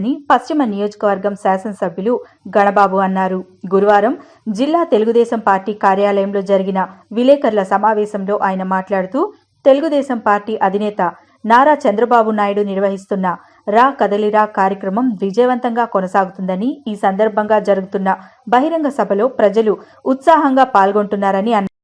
అని పశ్చిమ నియోజకవర్గం శాసనసభ్యులు గణబాబు అన్నారు. గురువారం జిల్లా తెలుగుదేశం పార్టీ కార్యాలయంలో జరిగిన విలేకరుల సమావేశంలో ఆయన మాట్లాడుతూ తెలుగుదేశం పార్టీ అధినేత నారా చంద్రబాబు నాయుడు నిర్వహిస్తున్న రా కదలిరా కార్యక్రమం విజయవంతంగా కొనసాగుతుందని ఈ సందర్భంగా జరుగుతున్న బహిరంగ సభలో ప్రజలు ఉత్సాహంగా పాల్గొంటున్నారని అన్నారు.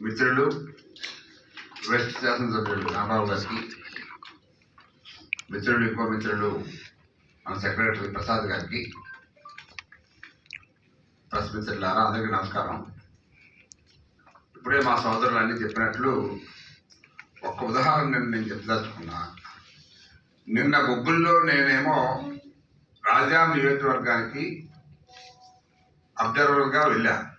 మిత్రులు వెస్ట్ శాసనసభ్యులు రామారావు గారికి మిత్రులు ఇంకో మిత్రులు మన సెక్రటరీ ప్రసాద్ గారికి ప్రెస్ మిత్రులారా అందరికీ నమస్కారం. ఇప్పుడే మా సోదరులు అన్నీ చెప్పినట్లు ఒక్క ఉదాహరణ నేను నేను చెప్పదలుచుకున్నా. నిన్న గుగ్గుల్లో నేనేమో రాజా నియోజకవర్గానికి అబ్జర్వర్గా వెళ్ళాను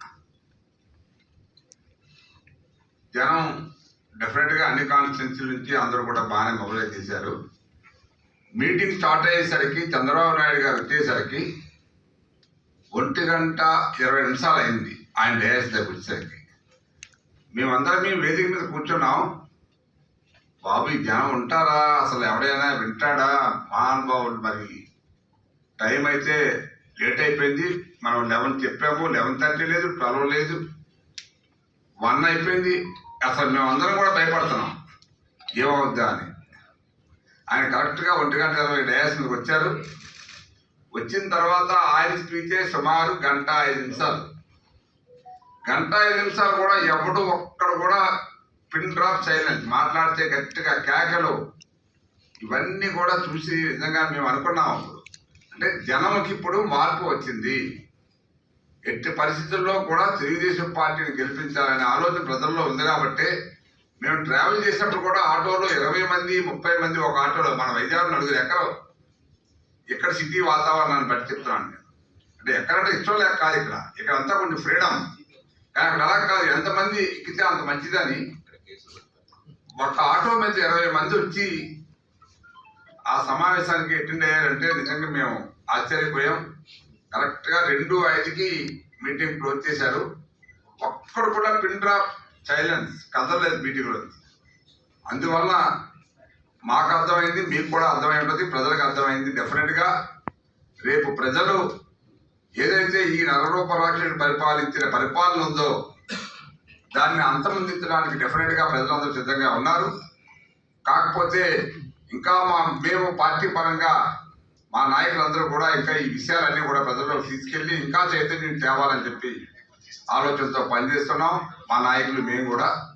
జనం డెఫినెట్గా అన్ని కాన్స్టిట్యున్సీ నుంచి అందరూ కూడా బాగానే మొబైలైజ్ చేశారు మీటింగ్ స్టార్ట్ అయ్యేసరికి చంద్రబాబు నాయుడు గారు వచ్చేసరికి ఒంటి గంట ఇరవై నిమిషాలు అయింది ఆయన డేస్ దగ్గర వచ్చేసరికి. మేమందరం మేము వేదిక మీద కూర్చున్నాం. బాబు జనం ఉంటారా? అసలు ఎవడైనా వింటాడా? మహానుభావుడు మరి టైం అయితే లేట్ అయిపోయింది. మనం లెవెన్ చెప్పాము. లెవెన్ థర్టీ లేదు ట్వెల్వ్ లేదు. వన్ అయిపోయింది. అసలు మేమందరం కూడా భయపడుతున్నాం. ఏమవుద్దా అని. ఆయన కరెక్ట్గా ఒంటి గంట ఇరవై డయాస్ మీదకి వచ్చారు. వచ్చిన తర్వాత ఆయన స్పీచే సుమారు గంట ఐదు నిమిషాలు. గంట ఐదు నిమిషాలు కూడా ఎవడు ఒక్కడు కూడా పిన్ డ్రాప్ చేయలేదు. మాట్లాడితే గట్టిగా కేకలు. ఇవన్నీ కూడా చూసి నిజంగా మేము అనుకున్నాం. అప్పుడు అంటే జనంకి ఇప్పుడు మార్పు వచ్చింది. ఎట్టి పరిస్థితుల్లో కూడా తెలుగుదేశం పార్టీని గెలిపించాలనే ఆలోచన ప్రజల్లో ఉంది కాబట్టి మేము ట్రావెల్ చేసినప్పుడు కూడా ఆటోలో ఇరవై మంది ముప్పై మంది ఒక ఆటోలో మన వైజాగ్ నలుగురు ఎక్కడ ఇక్కడ సిటీ వాతావరణాన్ని బట్టి చెప్తున్నాను నేను. అంటే ఎక్కడంటే ఇష్టం లేక కాదు ఇక్కడ. ఇక్కడ అంతా కొంచెం ఫ్రీడమ్ కానీ అక్కడ అలా కాదు. ఎంతమంది ఎక్కితే అంత మంచిదని. ఒక ఆటో మీద ఇరవై మంది వచ్చి ఆ సమావేశానికి అటెండ్ అయ్యారంటే నిజంగా మేము ఆశ్చర్యపోయాం. కరెక్ట్గా రెండు ఐదుకి మీటింగ్ క్లోజ్ చేశారు. ఒక్కడు కూడా పిన్ డ్రాప్ సైలెన్స్ కదలలేదు మీటింగ్లో అందువల్ల మాకు అర్థమైంది మీకు కూడా అర్థమై ఉంటుంది ప్రజలకు అర్థమైంది. డెఫినెట్గా రేపు ప్రజలు ఏదైతే ఈ నరరూపరాక్షుడు పరిపాలించిన పరిపాలన ఉందో దాన్ని అంతమొందించడానికి డెఫినెట్గా ప్రజలందరూ సిద్ధంగా ఉన్నారు. కాకపోతే ఇంకా మా మేము పార్టీ పరంగా మా నాయకులందరూ కూడా ఇంకా ఈ విషయాలన్నీ కూడా ప్రజల్లోకి తీసుకెళ్ళి ఇంకా చైతన్యం తేవాలని చెప్పి ఆలోచనతో పనిచేస్తున్నాం. మా నాయకులు మేము కూడా.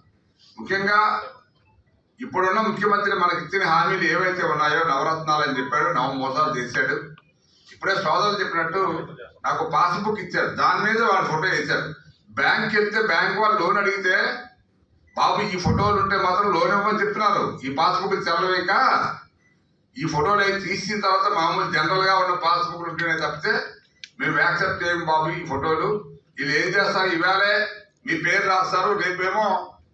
ముఖ్యంగా ఇప్పుడున్న ముఖ్యమంత్రి మనకి ఇచ్చిన హామీలు ఏవైతే ఉన్నాయో నవరత్నాలు అని చెప్పాడు నవ మోసాలు చేశాడు. ఇప్పుడే సోదరులు చెప్పినట్టు నాకు పాస్బుక్ ఇచ్చారు. దాని మీద వాళ్ళ ఫోటో వేశారు. బ్యాంక్ వెళ్తే బ్యాంక్ వాళ్ళు లోన్ అడిగితే బాబు ఈ ఫోటోలు ఉంటే మాత్రం లోన్ ఇవ్వమని చెప్తున్నారు ఈ పాస్బుక్ తెలవేక ఈ ఫోటోలు అయితే తీసిన తర్వాత మామూలు జనరల్గా ఉన్న పాస్బుక్లు ఉంటేనే తప్పితే మేము యాక్సెప్ట్ చేయము బాబు ఈ ఫోటోలు. వీళ్ళు ఏం చేస్తారు? ఇవాళే మీ పేరు రాస్తారు. రేపేమో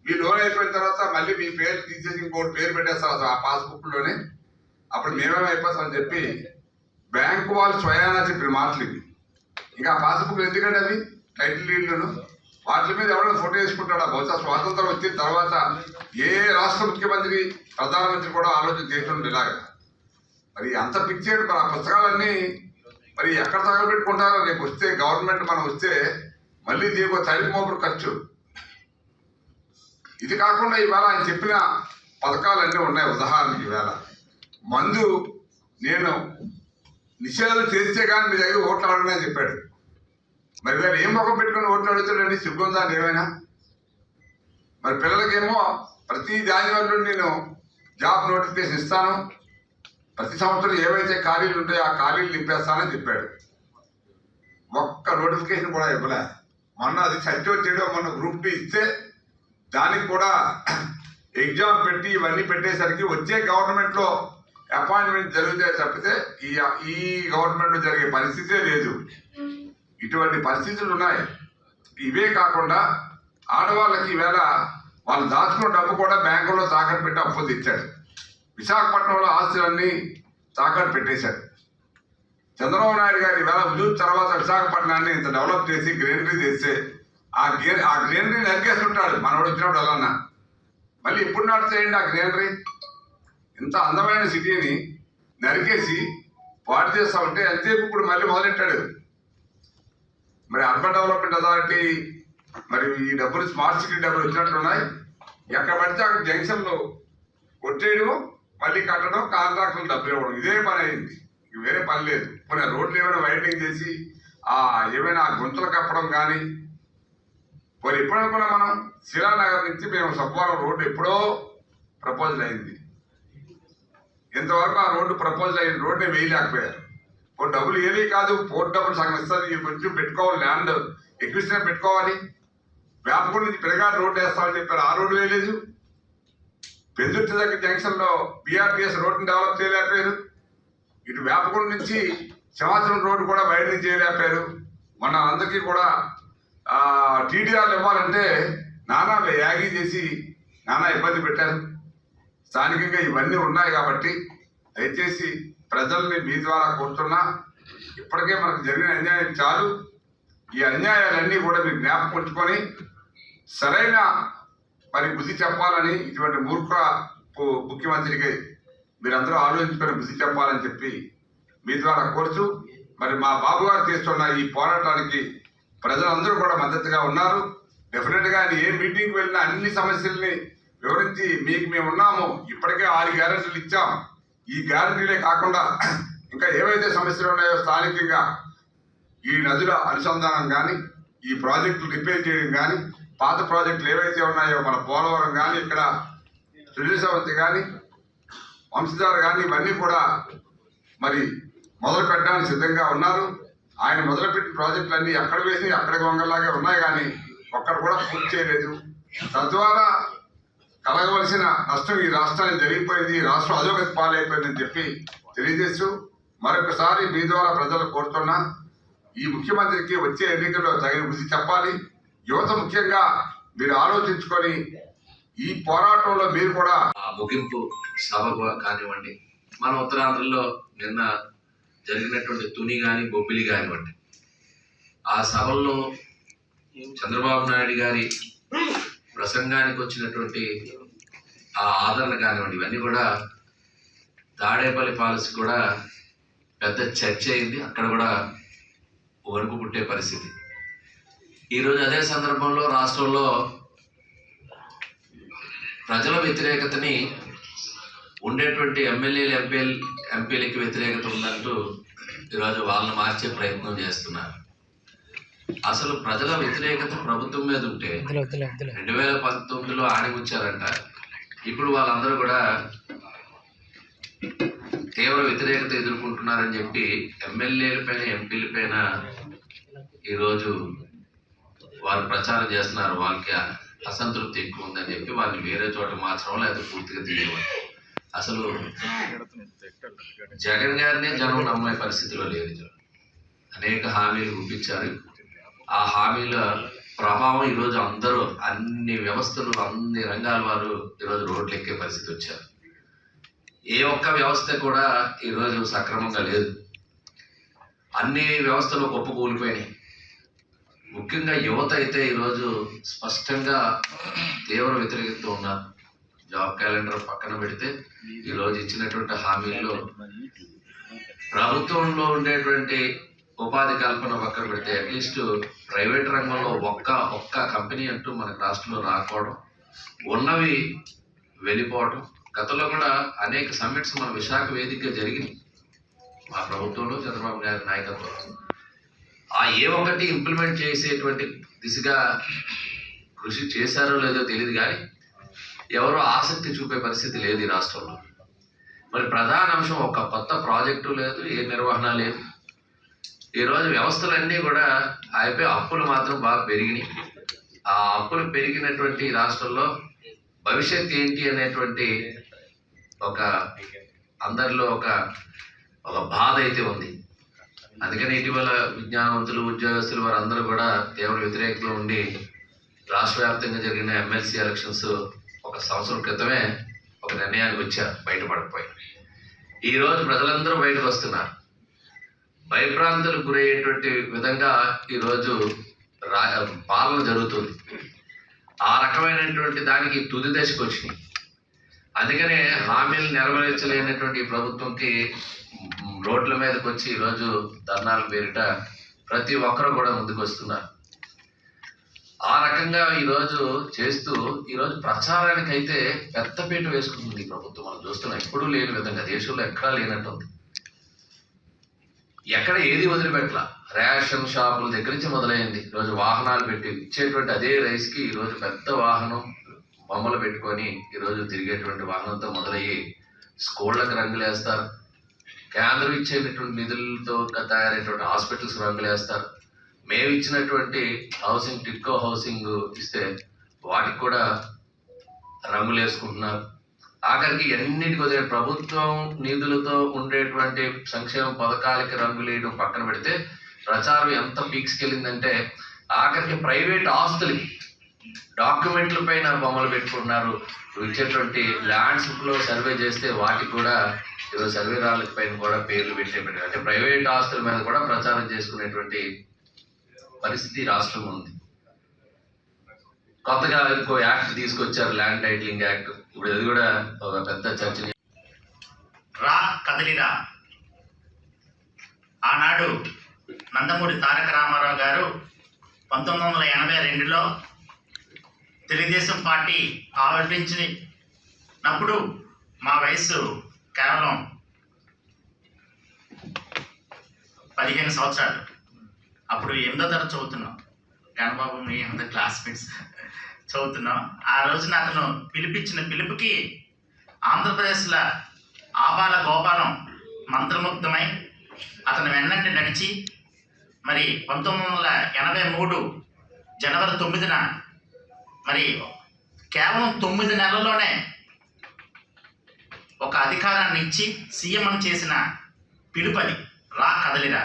మీ లోన్ అయిపోయిన తర్వాత మళ్ళీ మీ పేరు తీసేసి ఇంకోటి పేరు పెట్టేస్తారు అసలు ఆ పాస్బుక్లోనే. అప్పుడు మేమేం అయిపోతామని చెప్పి బ్యాంకు వాళ్ళు స్వయానా చెప్పిన మాటలు ఇవి. ఇంకా పాస్బుక్ ఎందుకంటే అవి? టైటిల్ డీడ్లను వాటి మీద ఎవరైనా ఫోటో వేసుకుంటాడా? బహుశా స్వాతంత్రం వచ్చిన తర్వాత ఏ రాష్ట్ర ముఖ్యమంత్రి ప్రధానమంత్రి కూడా ఆలోచన చేస్తుండే ఇలాగా మరి అంత పిచ్చేడు మరి ఆ పుస్తకాలన్నీ మరి ఎక్కడ తగలబెట్టుకుంటారో రేపు వస్తే గవర్నమెంట్ మనం వస్తే మళ్ళీ దీనికి ఒక తలుపు మోపుడు ఖర్చు. ఇది కాకుండా ఇవాళ ఆయన చెప్పిన పథకాలన్నీ ఉన్నాయి. ఉదాహరణకి ఇవాళ మందు నేను నిషేధం చేస్తే కానీ మీ దగ్గర ఓట్లు అడగనని చెప్పాడు. మరి వీళ్ళు ఏం ముఖం పెట్టుకుని ఓట్లు అడుగుతాడండి? సిగ్గుందా ఏమైనా మరి పిల్లలకేమో ప్రతి జాన్యువరిలో నేను జాబ్ నోటిఫికేషన్ ఇస్తాను. ప్రతి సంవత్సరం ఏవైతే ఖాళీలు ఉంటాయో ఆ ఖాళీలు నింపేస్తానని చెప్పాడు. ఒక్క నోటిఫికేషన్ కూడా ఇవ్వలే. మొన్న అది సత్యం చేయడం మొన్న గ్రూప్ టీ ఇస్తే దానికి కూడా ఎగ్జామ్ పెట్టి ఇవన్నీ పెట్టేసరికి వచ్చే గవర్నమెంట్లో అపాయింట్మెంట్ జరుగుతాయి తప్పితే ఈ ఈ గవర్నమెంట్లో జరిగే పరిస్థితే లేదు. ఇటువంటి పరిస్థితులు ఉన్నాయి. ఇవే కాకుండా ఆడవాళ్ళకి ఈవేళ వాళ్ళు దాచుకున్న డబ్బు కూడా బ్యాంకులో తాకట్టు పెట్టి అప్పు తెచ్చాడు. విశాఖపట్నంలో ఆస్తులన్నీ తాకట్టు పెట్టేశాడు చంద్రబాబు నాయుడు గారు ఈవేళ హుజూర్ తర్వాత విశాఖపట్నాన్ని ఇంత డెవలప్ చేసి గ్రీనరీ చేస్తే ఆ గ్రీ ఆ గ్రీనరీ నరికేస్తుంటాడు మనోడు వచ్చినప్పుడు ఎలా మళ్ళీ ఇప్పుడు నడుస్తాయండి ఆ గ్రీనరీ? ఇంత అందమైన సిటీని నరికేసి పాటు చేస్తా ఉంటే ఎంతసేపు ఇప్పుడు మళ్ళీ మొదలెట్టాడు? మరి అర్బన్ డెవలప్మెంట్ అథారిటీ మరి ఈ డబ్బులు స్మార్ట్ సిటీ డబ్బులు వచ్చినట్టున్నాయి ఎక్కడ పడితే అక్కడ జంక్షన్లో కొట్టేయడము మళ్ళీ కట్టడం కాంట్రాక్టులు డబ్బులు ఇవ్వడం. ఇదే పని అయింది. ఇంక వేరే పని లేదు. పోనీ రోడ్లు ఏమైనా వైడనింగ్ చేసి ఆ ఏమైనా గుంతలు కప్పడం కానీ మరి ఎప్పుడైనా కూడా మనం శిలానగర్ నుంచి మేము సబ్వరం రోడ్డు ఎప్పుడో ప్రపోజల్ అయింది. ఇంతవరకు ఆ రోడ్డు ప్రపోజల్ అయిన రోడ్డే వేయలేకపోయారు. పోనీ డబ్బులు ఏమీ కాదు. పోర్ట్ డబ్బులు సగం ఇస్తుంది కొంచెం పెట్టుకోవాలి. ల్యాండ్ ఎక్విషన్ పెట్టుకోవాలి. వేపకొండ నుంచి పెరగాడు రోడ్డు వేస్తామని చెప్పారు. ఆ రోడ్డు వేయలేదు. పెందుర్తి దగ్గర జంక్షన్లో బీఆర్టీఎస్ రోడ్డుని డెవలప్ చేయలేకపోయారు. ఇటు వేపకొండ నుంచి సింహాచలం రోడ్డు కూడా వైరింగ్ చేయలేకపోయారు. మన అందరికీ కూడా టీడీఆర్లు ఇవ్వాలంటే నానా యాగి చేసి నానా ఇబ్బంది పెట్టారు. స్థానికంగా ఇవన్నీ ఉన్నాయి కాబట్టి దయచేసి ప్రజల్ని మీ ద్వారా కోరుతున్నా ఇప్పటికే మనకు జరిగిన అన్యాయం చాలు. ఈ అన్యాయాలన్నీ కూడా మీరు జ్ఞాపకం ఉంచుకొని సరైన మరి బుద్ధి చెప్పాలని ఇటువంటి మూర్ఖ ముఖ్యమంత్రికి మీరందరూ ఆలోచించుకొని బుద్ధి చెప్పాలని చెప్పి మీ ద్వారా కోరుచు మరి మా బాబు గారు చేస్తున్న ఈ పోరాటానికి ప్రజలందరూ కూడా మద్దతుగా ఉన్నారు. డెఫినెట్గా ఆయన ఏ మీటింగ్కి వెళ్ళినా అన్ని సమస్యల్ని వివరించి మీకు మేము ఉన్నాము. ఇప్పటికే ఆరు గ్యారెంటీలు ఇచ్చాం. ఈ గ్యారెంటీలే కాకుండా ఇంకా ఏవైతే సమస్యలు ఉన్నాయో స్థానికంగా ఈ నదుల అనుసంధానం కానీ ఈ ప్రాజెక్టులు రిపేర్ చేయడం కానీ పాత ప్రాజెక్టులు ఏవైతే ఉన్నాయో మన పోలవరం కానీ ఇక్కడ సుజీసవంతి కానీ వంశధార కానీ ఇవన్నీ కూడా మరి మొదలు పెట్టడానికి సిద్ధంగా ఉన్నారు. ఆయన మొదలుపెట్టిన ప్రాజెక్టులన్నీ ఎక్కడ వేసి అక్కడ గొంగల్లాగే ఉన్నాయి కానీ ఒక్కడ కూడా పూర్తి చేయలేదు. తద్వారా కలగవలసిన నష్టం ఈ రాష్ట్రానికి జరిగిపోయింది ఈ రాష్ట్రం అధోగతి పాలైపోయిందని చెప్పి తెలియజేస్తూ మరొకసారి మీ ద్వారా ప్రజలు కోరుతున్నా ఈ ముఖ్యమంత్రికి వచ్చే ఎన్నికల్లో తగిన బుద్ధి చెప్పాలి. యువత ముఖ్యంగా మీరు ఆలోచించుకొని ఈ పోరాటంలో మీరు కూడా ఆ ముగింపు సభ కూడా కానివ్వండి. మన ఉత్తరాంధ్రలో నిన్న జరిగినటువంటి తుని కానీ బొబ్బిలి కానివ్వండి. ఆ సభల్లో చంద్రబాబు నాయుడు గారి ప్రసంగానికి వచ్చినటువంటి ఆ ఆదరణ కానివ్వండి ఇవన్నీ కూడా తాడేపల్లి పాలసీ కూడా పెద్ద చర్చ అయింది. అక్కడ కూడా వణుకు పుట్టే పరిస్థితి. ఈరోజు అదే సందర్భంలో రాష్ట్రంలో ప్రజల వ్యతిరేకతని ఉండేటువంటి ఎమ్మెల్యేలు ఎంపీలు ఎంపీలకి వ్యతిరేకత ఉందంటూ ఈరోజు వాళ్ళని మార్చే ప్రయత్నం చేస్తున్నారు. అసలు ప్రజల వ్యతిరేకత ప్రభుత్వం మీద ఉంటే రెండు వేల పంతొమ్మిదిలో ఆడిముచ్చారంట ఇప్పుడు వాళ్ళందరూ కూడా తీవ్ర వ్యతిరేకత ఎదుర్కొంటున్నారని చెప్పి ఎమ్మెల్యేల పైన ఎంపీల పైన ఈరోజు వారు ప్రచారం చేస్తున్నారు వాళ్ళకి అసంతృప్తి ఎక్కువ ఉందని చెప్పి వాళ్ళని వేరే చోట మార్చడం లేదా పూర్తిగా తీయడం అసలు జగన్ గారినే జనం నమ్మే పరిస్థితిలో లేదు అనేక హామీలు గుప్పించారు. ఆ హామీల ప్రభావం ఈరోజు అందరూ అన్ని వ్యవస్థలు అన్ని రంగాల వారు ఈరోజు రోడ్లు ఎక్కే పరిస్థితి వచ్చారు. ఏ ఒక్క వ్యవస్థ కూడా ఈరోజు సక్రమంగా లేదు. అన్ని వ్యవస్థలు గొప్ప కూలిపోయినాయి. ముఖ్యంగా యువత అయితే ఈరోజు స్పష్టంగా తీవ్ర వ్యతిరేకిస్తూ ఉన్నారు. జాబ్ క్యాలెండర్ పక్కన పెడితే ఈరోజు ఇచ్చినటువంటి హామీల్లో ప్రభుత్వంలో ఉండేటువంటి ఉపాధి కల్పన పక్కన పెడితే అట్లీస్ట్ ప్రైవేట్ రంగంలో ఒక్క ఒక్క కంపెనీ అంటూ మనకు రాష్ట్రంలో రాకపోవడం ఉన్నవి వెళ్ళిపోవడం గతంలో కూడా అనేక సమ్మిట్స్ మన విశాఖ వేదికగా జరిగింది మా ప్రభుత్వంలో చంద్రబాబు గారి నాయకత్వం ఆ ఏ ఒక్కటి ఇంప్లిమెంట్ చేసేటువంటి దిశగా కృషి చేశారో లేదో తెలియదు కానీ ఎవరో ఆసక్తి చూపే పరిస్థితి లేదు ఈ రాష్ట్రంలో. మరి ప్రధాన అంశం ఒక కొత్త ప్రాజెక్టు లేదు ఏ నిర్వహణ లేదు. ఈరోజు వ్యవస్థలన్నీ కూడా అయిపోయి అప్పులు మాత్రం బాగా పెరిగినాయి. ఆ అప్పులు పెరిగినటువంటి రాష్ట్రంలో భవిష్యత్ ఏంటి అనేటువంటి ఒక అందరిలో ఒక ఒక బాధ అయితే ఉంది. అందుకని ఇటీవల విజ్ఞానవంతులు ఉద్యోగస్తులు వారందరూ కూడా తీవ్ర వ్యతిరేకతలో ఉండి రాష్ట్ర వ్యాప్తంగా జరిగిన ఎమ్మెల్సీ ఎలక్షన్స్ ఒక సంవత్సరం క్రితమే ఒక నిర్ణయానికి వచ్చారు బయటపడిపోయి ఈ రోజు ప్రజలందరూ బయటకు వస్తున్నారు. భయప్రాంతులకు గురయ్యేటువంటి విధంగా ఈరోజు రా పాలన జరుగుతుంది. ఆ రకమైనటువంటి దానికి తుది దశకు వచ్చినాయి. అందుకనే హామీలు నెరవేర్చలేనటువంటి ప్రభుత్వంకి రోడ్ల మీదకి వచ్చి ఈరోజు ధర్నాల పేరిట ప్రతి ఒక్కరు కూడా ముందుకు వస్తున్నారు ఆ రకంగా ఈరోజు చేస్తూ ఈరోజు ప్రచారానికి అయితే పెద్దపీట వేసుకుంటుంది ప్రభుత్వం. మనం చూస్తున్నాం ఎప్పుడూ లేని విధంగా దేశంలో ఎక్కడా లేనట్టుంది. ఎక్కడ ఏది వదిలిపెట్టలా? రేషన్ షాపుల దగ్గర నుంచి మొదలైంది. ఈరోజు వాహనాలు పెట్టి ఇచ్చేటువంటి అదే రైస్కి ఈరోజు పెద్ద వాహనం బొమ్మలు పెట్టుకొని ఈరోజు తిరిగేటువంటి వాహనంతో మొదలయ్యి స్కూళ్ళకి రంగులు వేస్తారు కేంద్రం ఇచ్చేటటువంటి నిధులతో తయారైనటువంటి హాస్పిటల్స్ రంగులు వేస్తారు మేము ఇచ్చినటువంటి హౌసింగ్ టిక్కో హౌసింగ్ ఇస్తే వాటికి కూడా రంగులు వేసుకుంటున్నారు ఆఖరికి ఎన్నిటికి వదిలే ప్రభుత్వం నిధులతో ఉండేటువంటి సంక్షేమ పథకాలకి రంగులు వేయడం పక్కన పెడితే ప్రచారం ఎంత పీక్స్కి వెళ్ళిందంటే ఆఖరికి ప్రైవేట్ ఆస్తులకి డాక్యుమెంట్ల పైన బొమ్మలు పెట్టుకుంటున్నారు. ఇచ్చేటువంటి ల్యాండ్స్లో సర్వే చేస్తే వాటికి కూడా ఏదో సర్వే రాళ్ళకి పైన కూడా పేర్లు పెట్టే పెట్టారు అంటే ప్రైవేట్ ఆస్తుల మీద కూడా ప్రచారం చేసుకునేటువంటి పరిస్థితి రాష్ట్రం ఉంది. కొత్తగా ఇంకో యాక్ట్ తీసుకొచ్చారు ల్యాండ్ టైటిలింగ్ యాక్ట్. ఇప్పుడు అది కూడా ఒక పెద్ద చర్చ. రా కదలిరా. ఆనాడు నందమూరి తారక రామారావు గారు పంతొమ్మిది వందల ఎనభై రెండులో తెలుగుదేశం పార్టీ ఆవిర్భించినప్పుడు మా వయస్సు కేవలం పదిహేను సంవత్సరాలు. అప్పుడు ఎనిమిదో తరగతి చదువుతున్నాం. గణబాబు మీ అందరు క్లాస్మేట్స్ చదువుతున్నాం. ఆ రోజున అతను పిలిపించిన పిలుపుకి ఆంధ్రప్రదేశ్లో ఆబాల గోపాలం మంత్రముగ్ధమై అతను వెన్నంటి నడిచి మరి పంతొమ్మిది వందల ఎనభై మూడు జనవరి తొమ్మిదిన మరి కేవలం తొమ్మిది నెలల్లోనే ఒక అధికారాన్ని ఇచ్చి సీఎం చేసిన పిలుపది రా కదలిరా.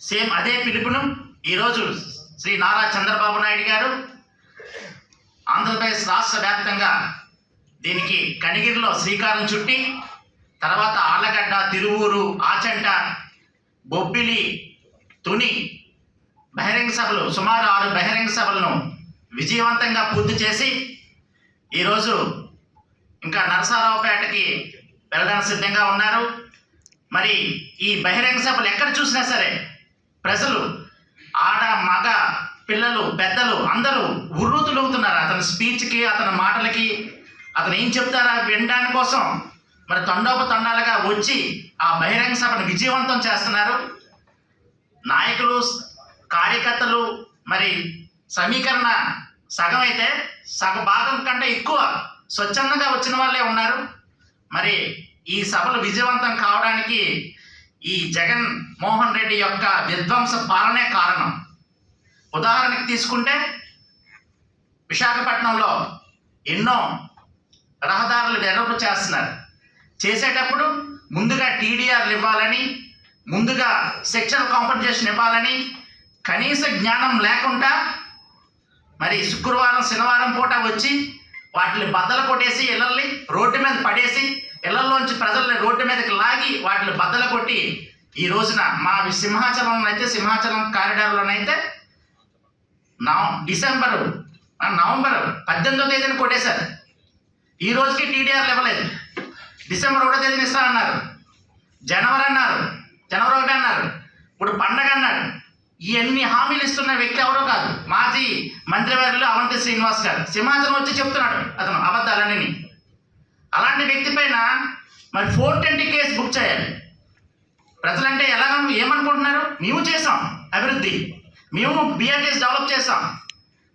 సేమ్ అదే పిలుపును ఈరోజు శ్రీ నారా చంద్రబాబు నాయుడు గారు ఆంధ్రప్రదేశ్ రాష్ట్ర వ్యాప్తంగా దీనికి కనిగిరిలో శ్రీకారం చుట్టి తర్వాత ఆళ్ళగడ్డ తిరువూరు ఆచంట బొబ్బిలి తుని బహిరంగ సభలు సుమారు ఆరు బహిరంగ సభలను విజయవంతంగా పూర్తి చేసి ఈరోజు ఇంకా నరసారావుపేటకి వెళ్ళడానికి సిద్ధంగా ఉన్నారు. మరి ఈ బహిరంగ సభలు ఎక్కడ చూసినా సరే ప్రజలు ఆడ మగ పిల్లలు పెద్దలు అందరూ ఉర్రూతులవుతున్నారు అతని స్పీచ్కి అతని మాటలకి అతను ఏం చెప్తారా వినడాని కోసం మరి తండోపతండాలుగా వచ్చి ఆ బహిరంగ సభను విజయవంతం చేస్తున్నారు. నాయకులు కార్యకర్తలు మరి సమీకరణ సగం అయితే సగ భాగం కంటే ఎక్కువ స్వచ్ఛందంగా వచ్చిన వాళ్ళే ఉన్నారు. మరి ఈ సభలు విజయవంతం కావడానికి ఈ జగన్ మోహన్ రెడ్డి యొక్క విధ్వంస పాలనే కారణం. ఉదాహరణకి తీసుకుంటే విశాఖపట్నంలో ఎన్నో రహదారులు డెవలప్ చేస్తున్నారు. చేసేటప్పుడు ముందుగా టీడీఆర్లు ఇవ్వాలని ముందుగా సెక్షన్ కాంపన్సేషన్ ఇవ్వాలని కనీస జ్ఞానం లేకుండా మరి శుక్రవారం శనివారం పూట వచ్చి వాటిని బద్దలు కొట్టేసి ఇళ్ళల్ని రోడ్డు మీద పడేసి ఇళ్ళలోంచి ప్రజల్ని రోడ్డు మీదకి లాగి వాటిని బద్దలు కొట్టి ఈ రోజున మా సింహాచలంలో అయితే సింహాచలం కారిడార్లోనైతే నవ డిసెంబరు నవంబర్ పద్దెనిమిదో తేదీన కొట్టేశారు. ఈ రోజుకి టీడీఆర్లు ఇవ్వలేదు డిసెంబర్ ఒకటో తేదీన ఇస్తానన్నారు. జనవరి అన్నారు. జనవరి ఒకటి అన్నారు. ఇప్పుడు పండగ అన్నాడు ఇవన్నీ హామీలు ఇస్తున్న వ్యక్తి ఎవరో కాదు. మాజీ మంత్రివర్యులు అవంతి శ్రీనివాస్ గారు. సింహాచలం వచ్చి చెప్తున్నాడు అతను అబద్ధాలన్నీ. అలాంటి వ్యక్తి పైన మరి ఫోర్ ట్వంటీ కేసు బుక్ చేయాలి. ప్రజలంటే ఎలా ఏమనుకుంటున్నారు? మేము చేసాం అభివృద్ధి. మేము బిఆర్టీఎస్ డెవలప్ చేసాం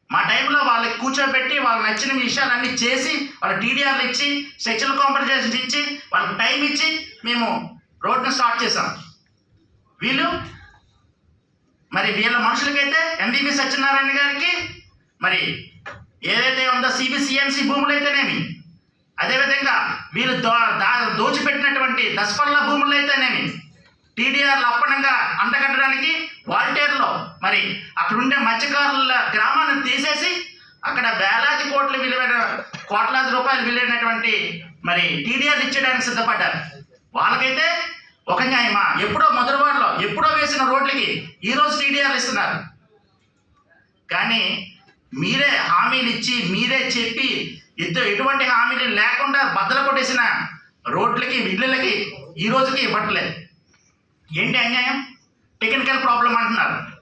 మా టైంలో వాళ్ళకి కూర్చోబెట్టి వాళ్ళకి నచ్చిన విషయాలన్నీ చేసి వాళ్ళ టీడీఆర్లు ఇచ్చి సెక్షువల్ కాంపిటీషన్స్ ఇచ్చి వాళ్ళకి టైం ఇచ్చి మేము రోడ్ను స్టార్ట్ చేసాం వీళ్ళు మరి వీళ్ళ మనుషులకైతే ఎన్డీపీ సత్యనారాయణ గారికి మరి ఏదైతే ఉందో సిబిసిఎంసి భూములు అయితేనేమి అదేవిధంగా వీళ్ళు దో దా దోచిపెట్టినటువంటి దశపల్ల భూములు అయితేనేమి టీడీఆర్లు అప్పనంగా అంటగట్టడానికి వాల్టేర్లో మరి అక్కడ ఉండే మత్స్యకారుల గ్రామాన్ని తీసేసి అక్కడ వేలాది కోట్ల విలువైన కోట్లాది రూపాయలు విలువైనటువంటి మరి టీడీఆర్లు ఇచ్చేయడానికి సిద్ధపడ్డారు. ఒక న్యాయమా? ఎప్పుడో మొదటివాడలో ఎప్పుడో వేసిన రోడ్లకి ఈరోజు టీడీఆర్ ఇస్తున్నారు. కానీ మీరే హామీలు ఇచ్చి మీరే చెప్పి ఇద్దరు ఎటువంటి హామీలు లేకుండా బద్దలు కొట్టేసిన రోడ్లకి ఇళ్ళకి ఈ రోజుకి ఇవ్వట్లేదు. ఏంటి అన్యాయం? టెక్నికల్ ప్రాబ్లం అంటున్నారు.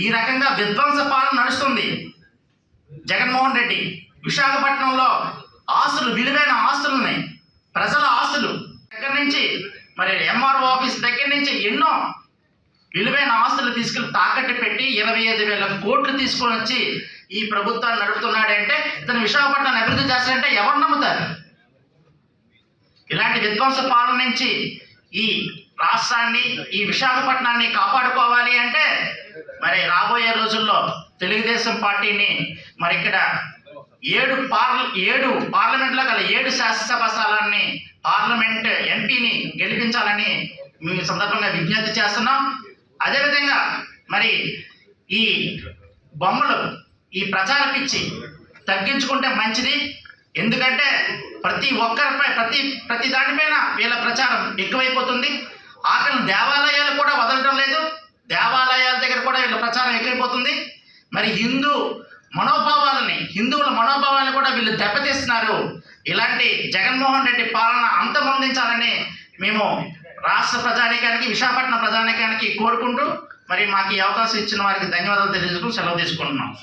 ఈ రకంగా విధ్వంస పాలన నడుస్తుంది. జగన్మోహన్ రెడ్డి విశాఖపట్నంలో ఆస్తులు విలువైన ఆస్తులు ఉన్నాయి. ప్రజల ఆస్తులు. దగ్గర నుంచి మరి ఎంఆర్ఓ ఆఫీస్ దగ్గర నుంచి ఎన్నో విలువైన ఆస్తులు తీసుకుని తాకట్టు పెట్టి ఇరవై ఐదు వేల కోట్లు తీసుకొని వచ్చి ఈ ప్రభుత్వాన్ని నడుపుతున్నాడంటే ఇతను విశాఖపట్నం అభివృద్ధి చేస్తాడంటే ఎవరు నమ్ముతారు? ఇలాంటి విధ్వంస పాలన నుంచి ఈ రాష్ట్రాన్ని ఈ విశాఖపట్నాన్ని కాపాడుకోవాలి అంటే మరి రాబోయే రోజుల్లో తెలుగుదేశం పార్టీని మరి ఇక్కడ ఏడు పార్ల ఏడు పార్లమెంట్లో గల ఏడు శాసనసభ స్థానాన్ని పార్లమెంట్ ఎంపీని గెలిపించాలని మేము సందర్భంగా విజ్ఞప్తి చేస్తున్నాం. అదేవిధంగా మరి ఈ బొమ్మలు ఈ ప్రచార పిచ్చి తగ్గించుకుంటే మంచిది. ఎందుకంటే ప్రతి ఒక్కరిపై ప్రతి ప్రతి దానిపైన వీళ్ళ ప్రచారం ఎక్కువైపోతుంది. ఆఖరి దేవాలయాలు కూడా వదలటం లేదు. దేవాలయాల దగ్గర కూడా వీళ్ళ ప్రచారం ఎక్కువైపోతుంది. మరి హిందూ మనోభావాలని హిందువుల మనోభావాలను కూడా వీళ్ళు దెబ్బతీస్తున్నారు. ఇలాంటి జగన్మోహన్ రెడ్డి పాలన అంతమొందించాలని మేము రాష్ట్ర ప్రజానీకానికి విశాఖపట్నం ప్రజానీకానికి కోరుకుంటూ మరి మాకు ఈ అవకాశం ఇచ్చిన వారికి ధన్యవాదాలు తెలియజేసుకుని సెలవు తీసుకుంటున్నాం.